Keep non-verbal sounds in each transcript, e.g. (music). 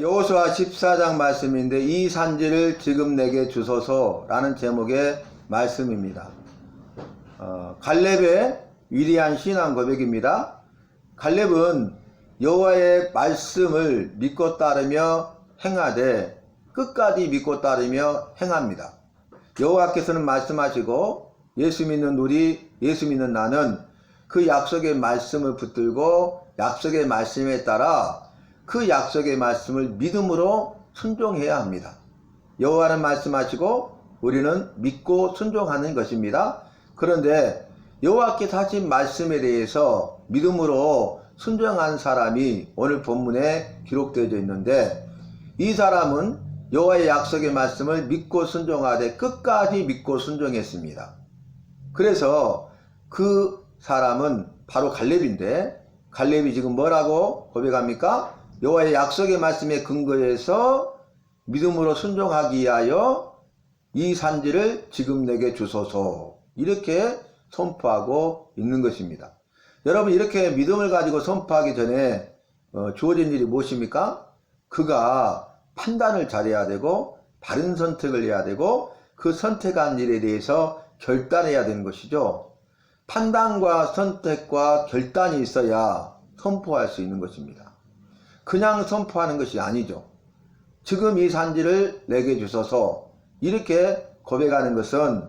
여호수아 14장 말씀인데 이 산지를 지금 내게 주소서라는 제목의 말씀입니다. 어, 갈렙의 위대한 신앙 고백입니다. 갈렙은 여호와의 말씀을 믿고 따르며 행하되 끝까지 믿고 따르며 행합니다. 여호와께서는 말씀하시고 예수 믿는 우리 예수 믿는 나는 그 약속의 말씀을 붙들고 약속의 말씀에 따라 그 약속의 말씀을 믿음으로 순종해야 합니다. 여호와는 말씀하시고 우리는 믿고 순종하는 것입니다. 그런데 여호와께서 하신 말씀에 대해서 믿음으로 순종한 사람이 오늘 본문에 기록되어 있는데 이 사람은 여호와의 약속의 말씀을 믿고 순종하되 끝까지 믿고 순종했습니다. 그래서 그 사람은 바로 갈렙인데 갈렙이 지금 뭐라고 고백합니까? 여호와의 약속의 말씀에 근거해서 믿음으로 순종하기 위하여 이 산지를 지금 내게 주소서 이렇게 선포하고 있는 것입니다. 여러분 이렇게 믿음을 가지고 선포하기 전에 어, 주어진 일이 무엇입니까? 그가 판단을 잘해야 되고 바른 선택을 해야 되고 그 선택한 일에 대해서 결단해야 되는 것이죠. 판단과 선택과 결단이 있어야 선포할 수 있는 것입니다. 그냥 선포하는 것이 아니죠. 지금 이 산지를 내게 주소서 이렇게 고백하는 것은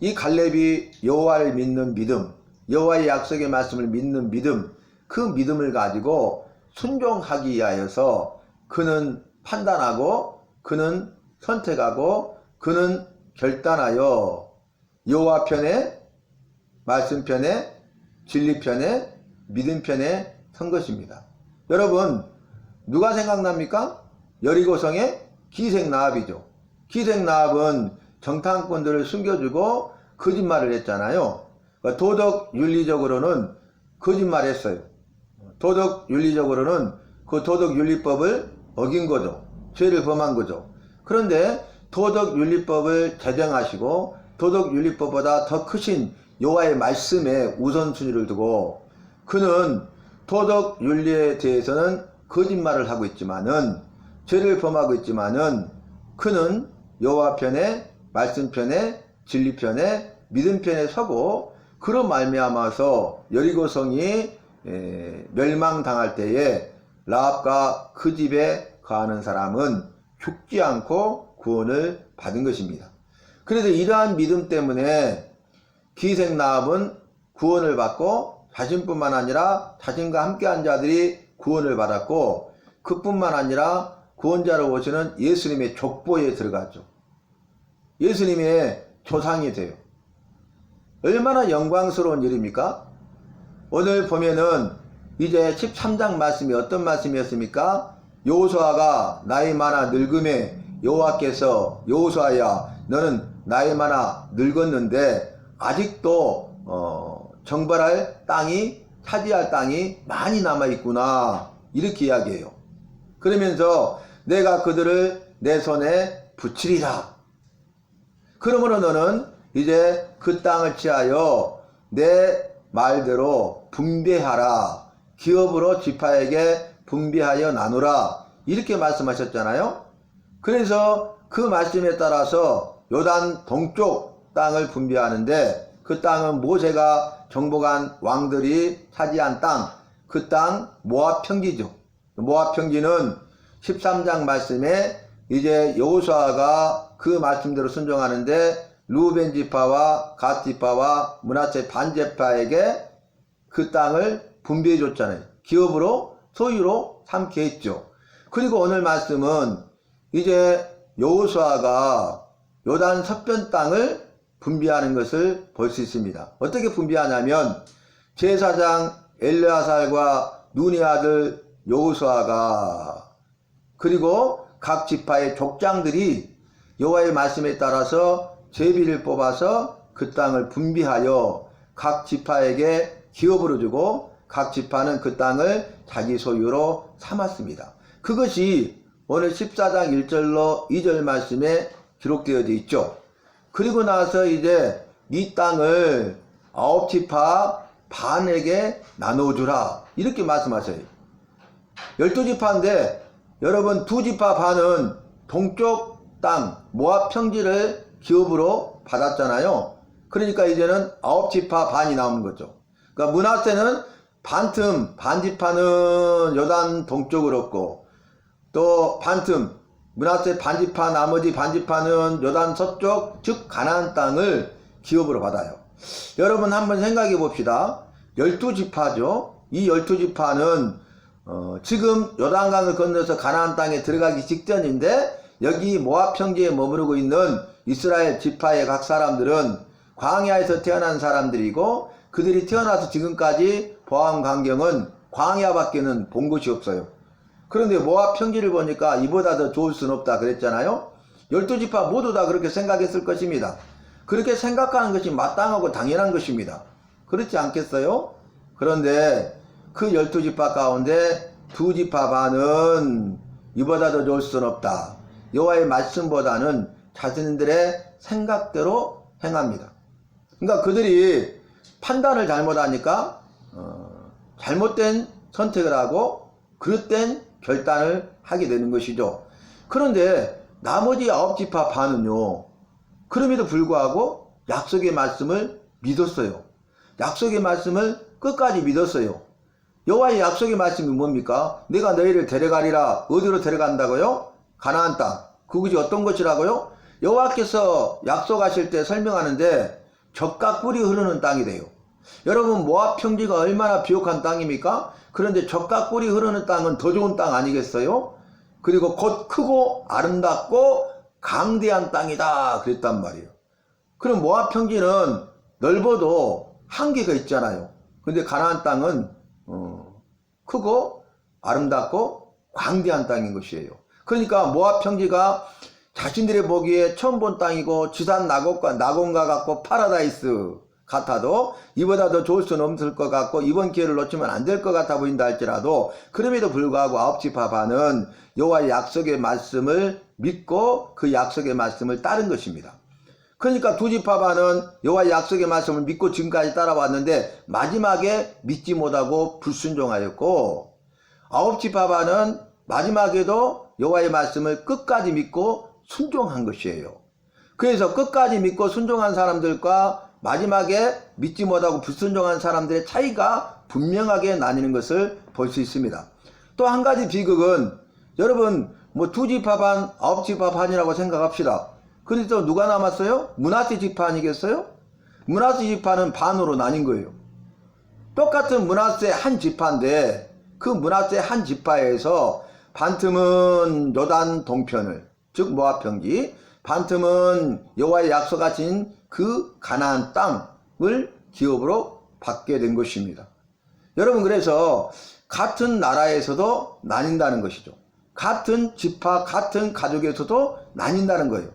이 갈렙이 여호와를 믿는 믿음, 여호와의 약속의 말씀을 믿는 믿음, 그 믿음을 가지고 순종하기 위하여서 그는 판단하고 그는 선택하고 그는 결단하여 여호와 편에 말씀 편에 진리 편에 믿음 편에 선 것입니다. 여러분 누가 생각납니까? 여리고성의 기생나합이죠. 기생나합은 정탐꾼들을 숨겨주고 거짓말을 했잖아요. 그러니까 도덕 윤리적으로는 거짓말했어요. 도덕 윤리적으로는 그 도덕 윤리법을 어긴 거죠. 죄를 범한 거죠. 그런데 도덕 윤리법을 제정하시고 도덕 윤리법보다 더 크신 여호와의 말씀에 우선순위를 두고 그는 도덕 윤리에 대해서는 거짓말을 하고 있지만은 죄를 범하고 있지만은 그는 여호와 편에 말씀 편에 진리 편에 믿음 편에 서고 그런 말미암아서 여리고 성이 에, 멸망당할 때에 라합과 그 집에 거하는 사람은 죽지 않고 구원을 받은 것입니다. 그래서 이러한 믿음 때문에 기생 라합은 구원을 받고 자신뿐만 아니라 자신과 함께한 자들이 구원을 받았고 그뿐만 아니라 구원자로 오시는 예수님의 족보에 들어갔죠. 예수님의 조상이 돼요. 얼마나 영광스러운 일입니까? 오늘 보면은 이제 13장 말씀이 어떤 말씀이었습니까? 여호수아가 나이 많아 늙음에 여호와께서 여호수아야 너는 나이 많아 늙었는데 아직도 어, 정벌할 땅이 차지할 땅이 많이 남아 있구나 이렇게 이야기해요. 그러면서 내가 그들을 내 손에 붙이리라. 그러므로 너는 이제 그 땅을 취하여 내 말대로 분배하라. 기업으로 지파에게 분배하여 나누라. 이렇게 말씀하셨잖아요. 그래서 그 말씀에 따라서 요단 동쪽 땅을 분배하는데 그 땅은 모세가 정복한 왕들이 차지한 땅, 그 땅 모압 평지죠. 모압 평지는 13장 말씀에 이제 여호수아가 그 말씀대로 순종하는데 루벤 지파와 갓 지파와 문하체 반 지파에게 그 땅을 분배해 줬잖아요. 기업으로 소유로 삼게 했죠. 그리고 오늘 말씀은 이제 여호수아가 요단 서편 땅을 분배하는 것을 볼 수 있습니다. 어떻게 분배하냐면 제사장 엘르아살과 눈의 아들 여호수아가 그리고 각 지파의 족장들이 여호와의 말씀에 따라서 제비를 뽑아서 그 땅을 분비하여 각 지파에게 기업으로 주고 각 지파는 그 땅을 자기 소유로 삼았습니다. 그것이 오늘 14장 1절로 2절 말씀에 기록되어 있죠. 그리고 나서 이제 이 땅을 아홉 지파 반에게 나눠주라 이렇게 말씀하셔요. 열두 지파인데 여러분 두 지파 반은 동쪽 땅 모압 평지를 기업으로 받았잖아요. 그러니까 이제는 아홉 지파 반이 나오는 거죠. 그러니까 문하세는 반틈 반지파는 요단 동쪽으로 없고 또 반틈 문하세 반지파 나머지 반지파는 요단 서쪽 즉 가나안 땅을 기업으로 받아요. 여러분 한번 생각해 봅시다. 열두 지파죠. 이 열두 지파는 어, 지금 요단강을 건너서 가나안 땅에 들어가기 직전인데 여기 모압 평지에 머무르고 있는 이스라엘 지파의 각 사람들은 광야에서 태어난 사람들이고 그들이 태어나서 지금까지 보암 광경은 광야밖에는 본 곳이 없어요. 그런데 모압 평지를 보니까 이보다 더 좋을 수는 없다 그랬잖아요. 열두 지파 모두 다 그렇게 생각했을 것입니다. 그렇게 생각하는 것이 마땅하고 당연한 것입니다. 그렇지 않겠어요? 그런데 그 열두 지파 가운데 두 지파 반은 이보다 더 좋을 수는 없다. 여호와의 말씀보다는 자신들의 생각대로 행합니다. 그러니까 그들이 판단을 잘못하니까 어, 잘못된 선택을 하고 그릇된 결단을 하게 되는 것이죠. 그런데 나머지 아홉 지파 반은요. 그럼에도 불구하고 약속의 말씀을 믿었어요. 약속의 말씀을 끝까지 믿었어요. 여호와의 약속의 말씀이 뭡니까? 내가 너희를 데려가리라. 어디로 데려간다고요? 가나안 땅. 그것이 어떤 것이라고요? 여호와께서 약속하실 때 설명하는데 적과 꿀이 흐르는 땅이 돼요. 여러분 모압 평지가 얼마나 비옥한 땅입니까? 그런데 적과 꿀이 흐르는 땅은 더 좋은 땅 아니겠어요? 그리고 곧 크고 아름답고 강대한 땅이다 그랬단 말이에요. 그럼 모압 평지는 넓어도 한계가 있잖아요. 근데 가나안 땅은 어, 크고 아름답고 광대한 땅인 것이에요. 그러니까 모압 평지가 자신들의 보기에 처음 본 땅이고 지산 낙원과 낙원과 같고 파라다이스 같아도 이보다 더 좋을 수는 없을 것 같고 이번 기회를 놓치면 안 될 것 같아 보인다 할지라도 그럼에도 불구하고 아홉 지파 반은 여호와의 약속의 말씀을 믿고 그 약속의 말씀을 따른 것입니다. 그러니까 두 지파 반은 여호와의 약속의 말씀을 믿고 지금까지 따라왔는데 마지막에 믿지 못하고 불순종하였고 아홉 지파 반은 마지막에도 여호와의 말씀을 끝까지 믿고 순종한 것이에요. 그래서 끝까지 믿고 순종한 사람들과 마지막에 믿지 못하고 불순종한 사람들의 차이가 분명하게 나뉘는 것을 볼 수 있습니다. 또 한 가지 비극은 여러분 뭐두 반, 아홉 지파 반이라고 생각합시다. 그래서 또 누가 남았어요? 지파 아니겠어요? 문하세 지파는 반으로 나뉜 거예요. 똑같은 문하세 한 지파인데 그 문하세 한 지파에서 반틈은 요단 동편을 즉 모압 평지 반틈은 여호와의 약속하신 그 가나안 땅을 기업으로 받게 된 것입니다. 여러분 그래서 같은 나라에서도 나뉜다는 것이죠. 같은 지파 같은 가족에서도 나뉜다는 거예요.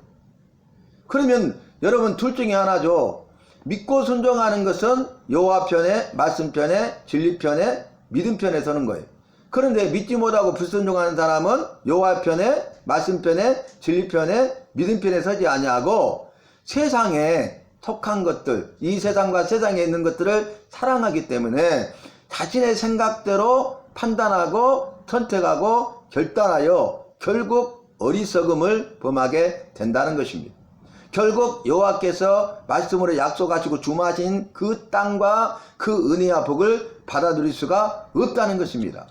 그러면 여러분 둘 중에 하나죠. 믿고 순종하는 것은 여호와 편에 말씀 편에 진리 편에 믿음 편에 서는 거예요. 그런데 믿지 못하고 불순종하는 사람은 여호와 편에 말씀 편에 진리 편에 믿음 편에 서지 아니하고 세상에 속한 것들, 이 세상과 세상에 있는 것들을 사랑하기 때문에 자신의 생각대로 판단하고 선택하고 결단하여 결국 어리석음을 범하게 된다는 것입니다. 결국 여호와께서 말씀으로 약속하시고 주마신 그 땅과 그 은혜와 복을 받아들일 수가 없다는 것입니다.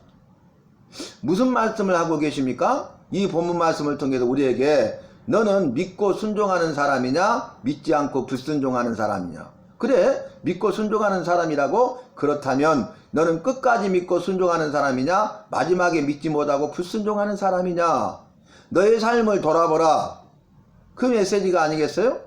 무슨 말씀을 하고 계십니까? 이 본문 말씀을 통해서 우리에게 너는 믿고 순종하는 사람이냐? 믿지 않고 불순종하는 사람이냐? 그래 믿고 순종하는 사람이라고? 그렇다면 너는 끝까지 믿고 순종하는 사람이냐? 마지막에 믿지 못하고 불순종하는 사람이냐? 너의 삶을 돌아보라. 그 메시지가 아니겠어요?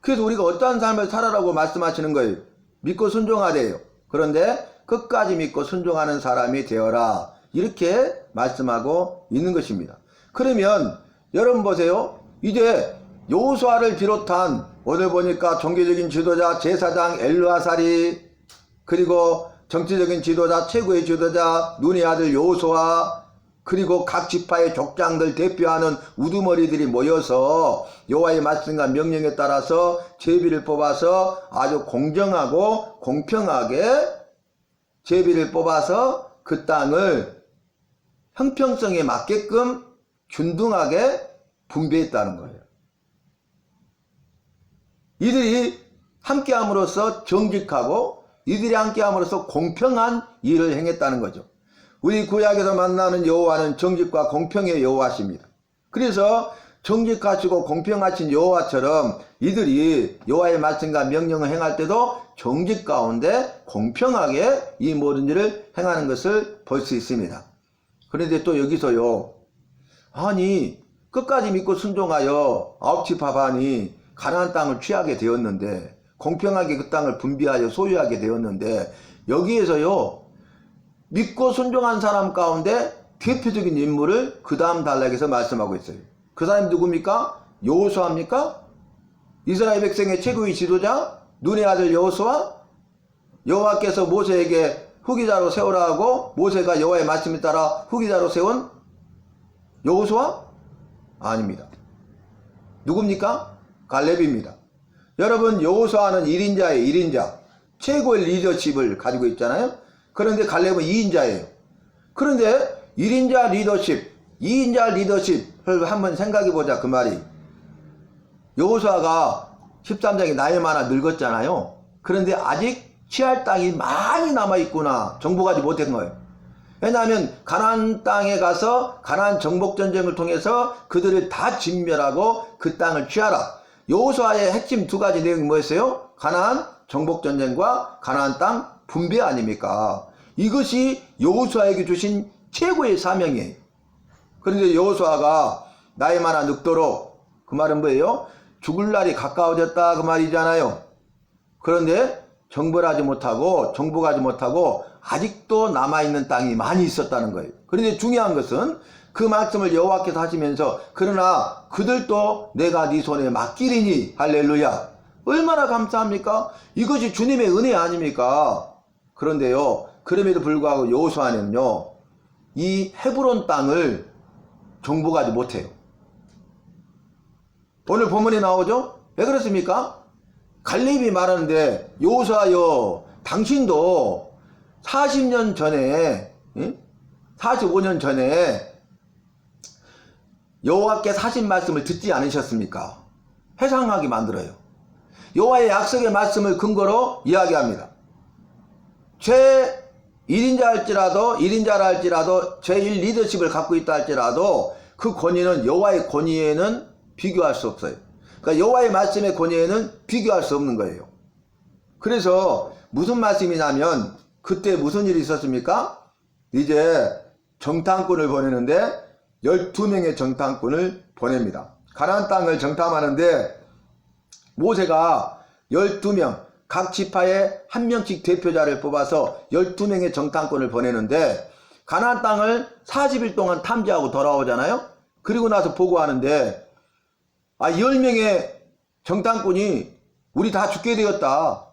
그래서 우리가 어떠한 삶을 살아라고 말씀하시는 거예요? 믿고 순종하래요. 그런데 끝까지 믿고 순종하는 사람이 되어라. 이렇게 말씀하고 있는 것입니다. 그러면 여러분 보세요 이제 요수아를 비롯한 오늘 보니까 종교적인 지도자 제사장 엘르아살이 그리고 정치적인 지도자 최고의 지도자 눈의 아들 요수아 그리고 각 지파의 족장들 대표하는 우두머리들이 모여서 여호와의 말씀과 명령에 따라서 제비를 뽑아서 아주 공정하고 공평하게 제비를 뽑아서 그 땅을 형평성에 맞게끔 균등하게 분배했다는 거예요. 이들이 함께함으로써 정직하고 이들이 함께함으로써 공평한 일을 행했다는 거죠. 우리 구약에서 만나는 여호와는 정직과 공평의 여호와십니다. 그래서 정직하시고 공평하신 여호와처럼 이들이 여호와의 말씀과 명령을 행할 때도 정직 가운데 공평하게 이 모든 일을 행하는 것을 볼 수 있습니다. 그런데 또 여기서요. 아니 끝까지 믿고 순종하여 아홉 지파 반이 가나안 땅을 취하게 되었는데 공평하게 그 땅을 분비하여 소유하게 되었는데 여기에서요 믿고 순종한 사람 가운데 대표적인 인물을 그 다음 단락에서 말씀하고 있어요. 그 사람이 누굽니까? 여호수아입니까? 이스라엘 백성의 최고의 지도자 눈의 아들 여호수아 여호와께서 모세에게 후기자로 세우라 하고 모세가 여호와의 말씀에 따라 후기자로 세운 여호수아? 아닙니다. 누굽니까? 갈렙입니다. 여러분 여호수아는 1인자예요. 1인자. 최고의 리더십을 가지고 있잖아요. 그런데 갈렙은 2인자예요. 그런데 1인자 리더십, 2인자 리더십을 한번 생각해 보자 그 말이. 여호수아가 13장에 나이 많아 늙었잖아요. 그런데 아직 취할 땅이 많이 남아 있구나 정복하지 못한 거예요. 왜냐하면 가나안 땅에 가서 가나안 정복 전쟁을 통해서 그들을 다 진멸하고 그 땅을 취하라. 여호수아의 핵심 두 가지 내용이 뭐였어요? 가나안 정복 전쟁과 가나안 땅 분배 아닙니까? 이것이 여호수아에게 주신 최고의 사명이에요. 그런데 여호수아가 나이 많아 늙도록 그 말은 뭐예요? 죽을 날이 가까워졌다 그 말이잖아요. 그런데 정벌하지 못하고 정복하지 못하고 아직도 남아있는 땅이 많이 있었다는 거예요. 그런데 중요한 것은 그 말씀을 여호와께서 하시면서 그러나 그들도 내가 네 손에 맡기리니 할렐루야 얼마나 감사합니까? 이것이 주님의 은혜 아닙니까? 그런데요 그럼에도 불구하고 여호수아는요 이 헤브론 땅을 정복하지 못해요. 오늘 본문에 나오죠? 왜 그렇습니까? 갈렙이 말하는데 여호수아여 당신도 40년 전에 45년 전에 여호와께서 하신 말씀을 듣지 않으셨습니까? 회상하게 만들어요. 여호와의 약속의 말씀을 근거로 이야기합니다. 죄 1인자 할지라도 1인자라 할지라도 제1 리더십을 갖고 있다 할지라도 그 권위는 여호와의 권위에는 비교할 수 없어요. 그러니까 여호와의 말씀의 권위에는 비교할 수 없는 거예요. 그래서 무슨 말씀이냐면 그때 무슨 일이 있었습니까? 이제 정탐꾼을 보내는데 12명의 정탐꾼을 보냅니다. 가나안 땅을 정탐하는데 모세가 12명 각 지파에 한 명씩 대표자를 뽑아서 12명의 정탐꾼을 보내는데 가나안 땅을 40일 동안 탐지하고 돌아오잖아요. 그리고 나서 보고하는데 아 10명의 정탐꾼이 우리 다 죽게 되었다.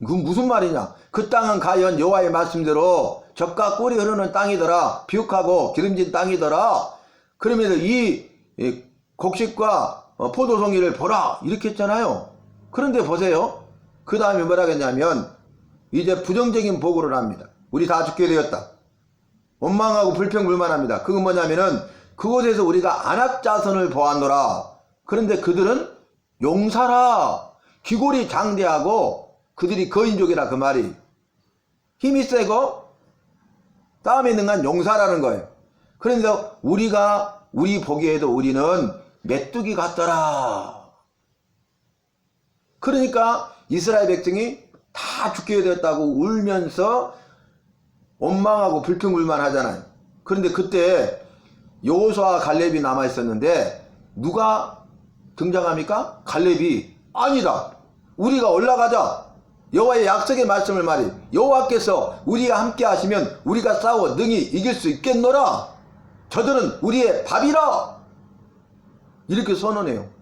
그건 무슨 말이냐? 그 땅은 과연 여호와의 말씀대로 적과 꿀이 흐르는 땅이더라. 비옥하고 기름진 땅이더라. 그러면서 이 곡식과 어, 포도송이를 보라 이렇게 했잖아요. 그런데 보세요. 그 다음에 뭐라 했냐면 이제 부정적인 보고를 합니다. 우리 다 죽게 되었다. 원망하고 불평불만합니다. 그건 뭐냐면은 그곳에서 우리가 안악자선을 보았노라. 그런데 그들은 용사라. 기골이 장대하고 그들이 거인족이라 그 말이 힘이 세고 싸움에 능한 용사라는 거예요. 그런데 우리가 우리 보기에도 우리는 메뚜기 같더라. 그러니까 이스라엘 백성이 다 죽게 되었다고 울면서 원망하고 불평불만 하잖아요. 그런데 그때 여호수아 갈렙이 남아 있었는데 누가 등장합니까? 갈렙이 아니다. 우리가 올라가자. 여호와의 약속의 말씀을 말해 여호와께서 우리와 함께 하시면 우리가 싸워 능히 이길 수 있겠노라. 저들은 우리의 밥이라. 이렇게 선언해요.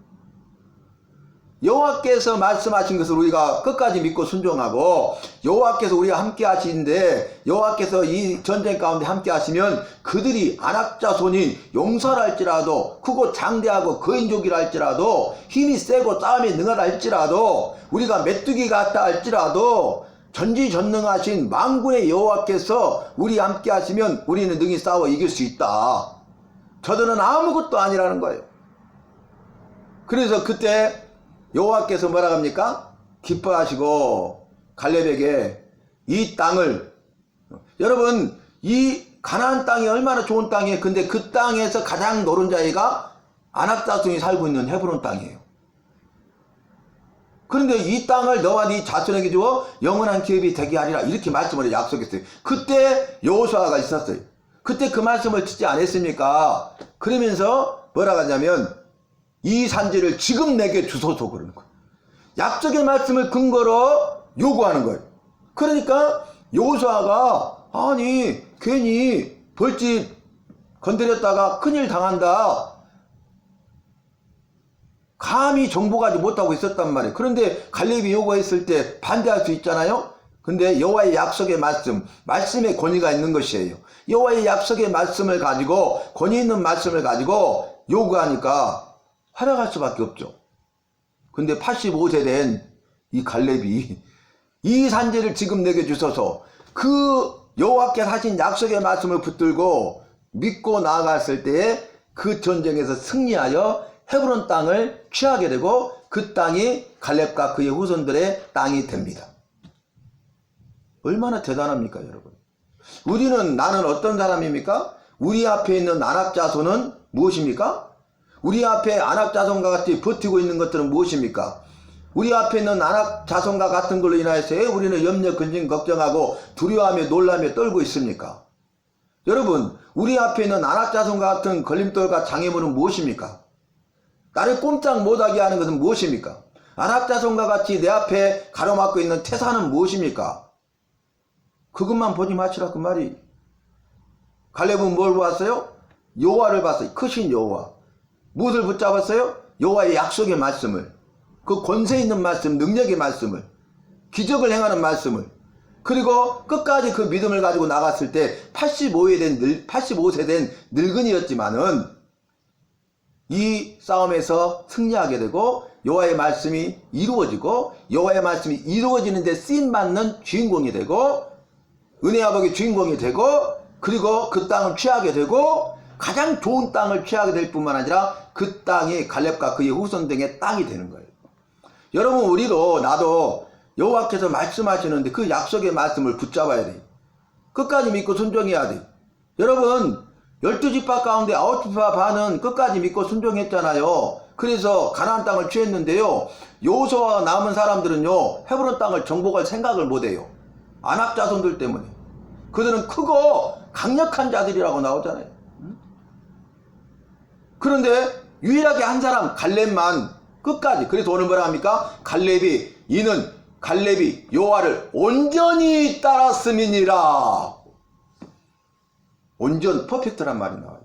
여호와께서 말씀하신 것을 우리가 끝까지 믿고 순종하고 여호와께서 우리와 함께 하시는데 여호와께서 이 전쟁 가운데 함께 하시면 그들이 안악자 손이 용사라 할지라도 크고 장대하고 거인족이라 할지라도 힘이 세고 싸움에 능하다 할지라도 우리가 메뚜기 같다 할지라도 전지전능하신 망군의 여호와께서 우리 함께 하시면 우리는 능히 싸워 이길 수 있다. 저들은 아무것도 아니라는 거예요. 그래서 그때 여호와께서 뭐라 합니까? 기뻐하시고 갈렙에게 이 땅을 여러분 이 가나안 땅이 얼마나 좋은 땅이에요. 근데 그 땅에서 가장 노른자이가 아낙자손이 살고 있는 헤브론 땅이에요. 그런데 이 땅을 너와 네 자손에게 주어 영원한 기업이 되게 하리라 이렇게 말씀을 약속했어요. 그때 여호수아가 있었어요. 그때 그 말씀을 듣지 않았습니까? 그러면서 뭐라 하냐면 이 산지를 지금 내게 주소서 그러는 거예요. 약속의 말씀을 근거로 요구하는 거예요. 그러니까 여호수아가 아니 괜히 벌집 건드렸다가 큰일 당한다. 감히 정복하지 못하고 있었단 말이에요. 그런데 갈렙이 요구했을 때 반대할 수 있잖아요. 근데 여호와의 약속의 말씀, 말씀에 권위가 있는 것이에요. 여호와의 약속의 말씀을 가지고 권위 있는 말씀을 가지고 요구하니까 활약할 수밖에 없죠. 근데 85세 된 이 갈렙이 이 산지를 지금 내게 주소서 그 여호와께서 하신 약속의 말씀을 붙들고 믿고 나아갔을 때에 그 전쟁에서 승리하여 헤브론 땅을 취하게 되고 그 땅이 갈렙과 그의 후손들의 땅이 됩니다. 얼마나 대단합니까, 여러분? 우리는 나는 어떤 사람입니까? 우리 앞에 있는 안압자손은 무엇입니까? 우리 앞에 안압자손과 같이 버티고 있는 것들은 무엇입니까? 우리 앞에 있는 안압자손과 같은 걸로 인하여서 왜 우리는 염려, 근심, 걱정하고 두려워하며 놀라며 떨고 있습니까? 여러분, 우리 앞에 있는 안압자손과 같은 걸림돌과 장애물은 무엇입니까? 나를 꼼짝 못하게 하는 것은 무엇입니까? 안압자손과 같이 내 앞에 가로막고 있는 태산은 무엇입니까? 그것만 보지 마시라 그 말이. 갈렙은 뭘 보았어요? 여호와를 봤어요. 크신 여호와. 무엇을 붙잡았어요? 여호와의 약속의 말씀을. 그 권세 있는 말씀, 능력의 말씀을. 기적을 행하는 말씀을. 그리고 끝까지 그 믿음을 가지고 나갔을 때 85세 된 늙, 85세 된 늙은이였지만은 이 싸움에서 승리하게 되고 여호와의 말씀이 이루어지고 여호와의 말씀이 이루어지는데 쓰임 받는 주인공이 되고 은혜 아버지 주인공이 되고 그리고 그 땅을 취하게 되고 가장 좋은 땅을 취하게 될 뿐만 아니라 그 땅이 갈렙과 그의 후손 등의 땅이 되는 거예요. 여러분 우리도 나도 여호와께서 말씀하시는데 그 약속의 말씀을 붙잡아야 돼. 끝까지 믿고 순종해야 돼. 여러분 열두 지파 가운데 아홉 지파 반은 끝까지 믿고 순종했잖아요. 그래서 가나안 땅을 취했는데요. 요소와 남은 사람들은요 헤브론 땅을 정복할 생각을 못해요. 안압 자손들 때문에. 그들은 크고 강력한 자들이라고 나오잖아요. 그런데 유일하게 한 사람 갈렙만 끝까지. 그래서 오늘 뭐라 합니까? 갈렙이 이는 갈렙이 여호와를 온전히 따랐음이니라. 온전 퍼펙트란 말이 나와요.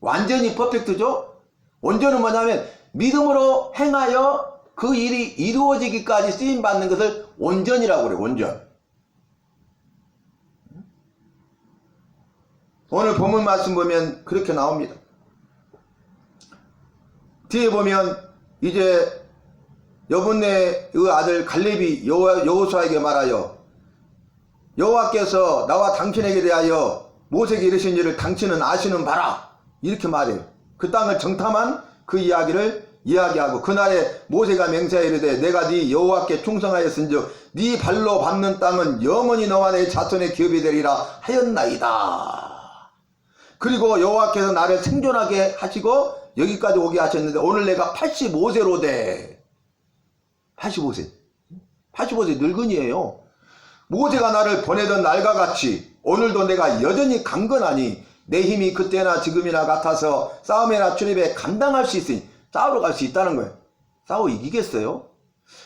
완전히 퍼펙트죠? 온전은 뭐냐면 믿음으로 행하여 그 일이 이루어지기까지 쓰임 받는 것을 온전이라고 그래요. 온전. 오늘 본문 말씀 보면 그렇게 나옵니다. 뒤에 보면 이제 여분네의 아들 갈렙이 여호- 여호수아에게 말하여 여호와께서 나와 당신에게 대하여 모세에게 이르신 일을 당신은 아시는 바라 이렇게 말해요. 그 땅을 정탐한 그 이야기를 이야기하고 그날에 모세가 맹세하여 이르되 내가 네 여호와께 충성하였은즉 네 발로 밟는 땅은 영원히 너와 내 자손의 기업이 되리라 하였나이다. 그리고 여호와께서 나를 생존하게 하시고 여기까지 오게 하셨는데 오늘 내가 85세로 돼. 85세. 85세 늙은이에요. 모세가 나를 보내던 날과 같이 오늘도 내가 여전히 강건하니 내 힘이 그때나 지금이나 같아서 싸움이나 출입에 감당할 수 있으니 싸우러 갈 수 있다는 거예요. 싸워 이기겠어요?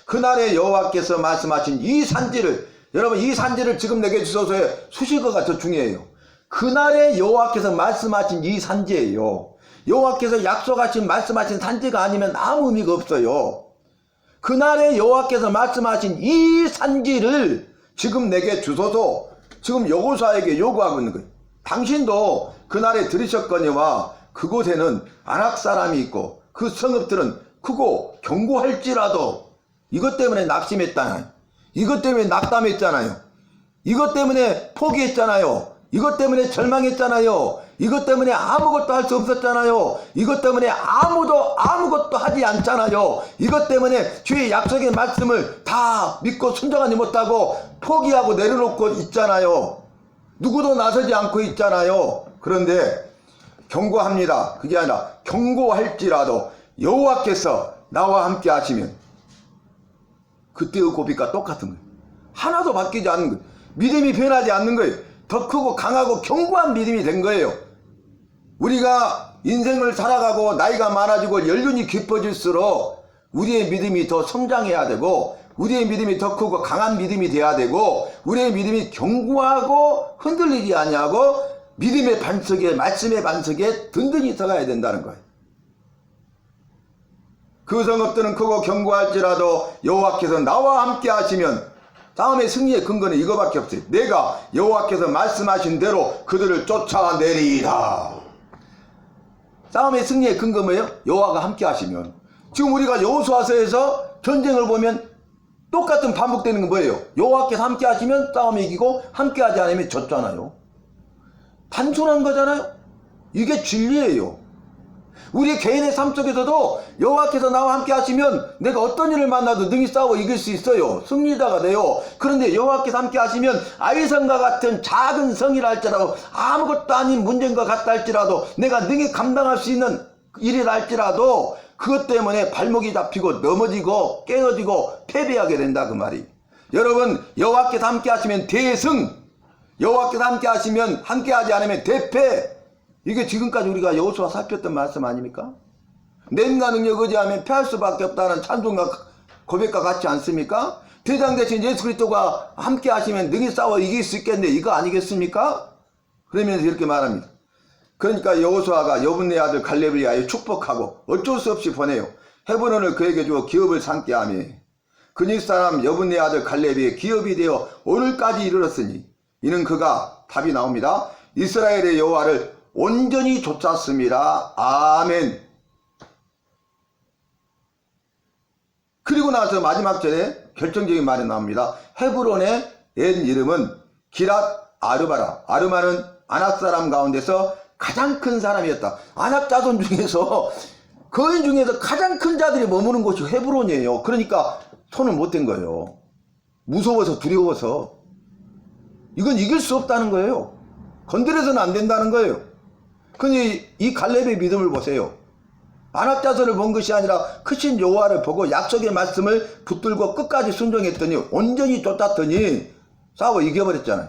그날에 여호와께서 말씀하신 이 산지를 여러분 이 산지를 지금 내게 주소서의 수식어가 더 중요해요. 그날에 여호와께서 말씀하신 이 산지예요. 여호와께서 약속하신 말씀하신 산지가 아니면 아무 의미가 없어요. 그날에 여호와께서 말씀하신 이 산지를 지금 내게 주소서 지금 여호사에게 요구하고 있는 거예요. 당신도 그날에 들으셨거니와 그곳에는 안악 사람이 있고 그 성읍들은 크고 견고할지라도 이것 때문에 낙심했잖아요. 이것 때문에 낙담했잖아요. 이것 때문에 포기했잖아요. 이것 때문에 절망했잖아요. 이것 때문에 아무것도 할 수 없었잖아요. 이것 때문에 아무도 아무것도 하지 않잖아요. 이것 때문에 주의 약속의 말씀을 다 믿고 순종하지 못하고 포기하고 내려놓고 있잖아요. 누구도 나서지 않고 있잖아요. 그런데 경고합니다. 그게 아니라 경고할지라도 여호와께서 나와 함께 하시면 그때의 고백과 똑같은 거예요. 하나도 바뀌지 않는 거예요. 믿음이 변하지 않는 거예요. 더 크고 강하고 견고한 믿음이 된 거예요. 우리가 인생을 살아가고 나이가 많아지고 연륜이 깊어질수록 우리의 믿음이 더 성장해야 되고 우리의 믿음이 더 크고 강한 믿음이 돼야 되고 우리의 믿음이 견고하고 흔들리지 아니하고 믿음의 반석에 말씀의 반석에 든든히 서가야 된다는 거예요. 그 성읍들은 크고 견고할지라도 여호와께서 나와 함께 하시면 다음에 승리의 근거는 이거밖에 없어요. 내가 여호와께서 말씀하신 대로 그들을 쫓아내리이다. 싸움의 승리의 근거 뭐예요? 여호와가 함께 하시면 지금 우리가 여호수아서에서 전쟁을 보면 똑같은 반복되는 건 뭐예요? 여호와께서 함께 하시면 싸움이 이기고 함께 하지 않으면 졌잖아요. 단순한 거잖아요. 이게 진리예요. 우리 개인의 삶 속에서도 여호와께서 나와 함께 하시면 내가 어떤 일을 만나도 능히 싸워 이길 수 있어요. 승리자가 돼요. 그런데 여호와께서 함께 하시면 아이성과 같은 작은 성이라 할지라도 아무것도 아닌 문제인 것 같다 할지라도 내가 능히 감당할 수 있는 일이라 할지라도 그것 때문에 발목이 잡히고 넘어지고 깨어지고 패배하게 된다 그 말이. 여러분 여호와께서 함께 하시면 대승 여호와께서 함께 하시면 함께 하지 않으면 대패 이게 지금까지 우리가 여호수아 살폈던 말씀 아닙니까? 낸가 능력 의지하면 패할 수밖에 없다는 찬송과 고백과 같지 않습니까? 대장 대신 예수 그리스도가 함께 하시면 능히 싸워 이길 수 있겠네 이거 아니겠습니까? 그러면서 이렇게 말합니다. 그러니까 여호수아가 여분네 아들 갈렙을 위하여 축복하고 어쩔 수 없이 보내요. 헤브론을 그에게 주어 기업을 삼게 하며 그니 사람 여분네 아들 갈렙이 기업이 되어 오늘까지 이르렀으니 이는 그가 답이 나옵니다. 이스라엘의 여호와를 온전히 좇았습니다. 아멘. 그리고 나서 마지막 절에 결정적인 말이 나옵니다. 헤브론의 옛 이름은 기랏 아르바라. 아르마는 아낙 사람 가운데서 가장 큰 사람이었다. 아낙 자손 중에서 (laughs) 거인 중에서 가장 큰 자들이 머무는 곳이 헤브론이에요. 그러니까 손을 못 댄 거예요. 무서워서 두려워서. 이건 이길 수 없다는 거예요. 건드려서는 안 된다는 거예요. 근데 이 갈렙의 믿음을 보세요. 안압자서를 본 것이 아니라 크신 여호와를 보고 약속의 말씀을 붙들고 끝까지 순종했더니 온전히 쫓았더니 싸워 이겨버렸잖아요.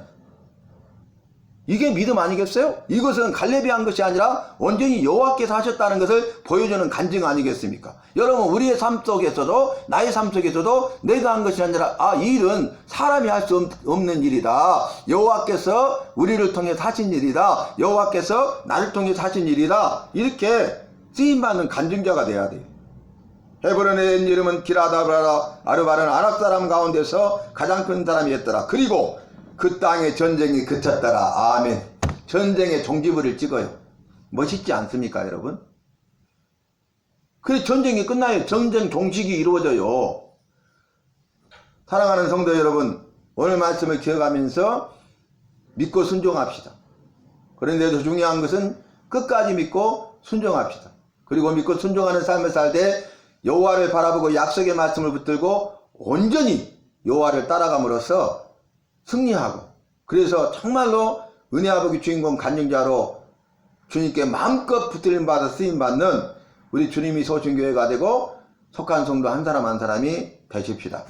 이게 믿음 아니겠어요? 이것은 갈렙이 한 것이 아니라 온전히 여호와께서 하셨다는 것을 보여주는 간증 아니겠습니까? 여러분 우리의 삶 속에서도 나의 삶 속에서도 내가 한 것이 아니라 아 이 일은 사람이 할 수 없는 일이다. 여호와께서 우리를 통해 하신 일이다. 여호와께서 나를 통해 하신 일이다. 이렇게 쓰임 받는 간증자가 돼야 돼요. 헤브론의 이름은 기라다브라 아르바는 아랍 사람 가운데서 가장 큰 사람이었더라. 그리고 그 땅의 전쟁이 그쳤더라. 아멘. 전쟁의 종지부를 찍어요. 멋있지 않습니까, 여러분? 그래 전쟁이 끝나요. 전쟁 종식이 이루어져요. 사랑하는 성도 여러분, 오늘 말씀을 기억하면서 믿고 순종합시다. 그런데 더 중요한 것은 끝까지 믿고 순종합시다. 그리고 믿고 순종하는 삶을 살 때 여호와를 바라보고 약속의 말씀을 붙들고 온전히 여호와를 따라감으로써 승리하고 그래서 정말로 은혜 아버지 주인공 간증자로 주님께 마음껏 붙들림 받아 쓰임 받는 우리 주님이 소신교회가 되고 속한 성도 한 사람 한 사람이 되십시다.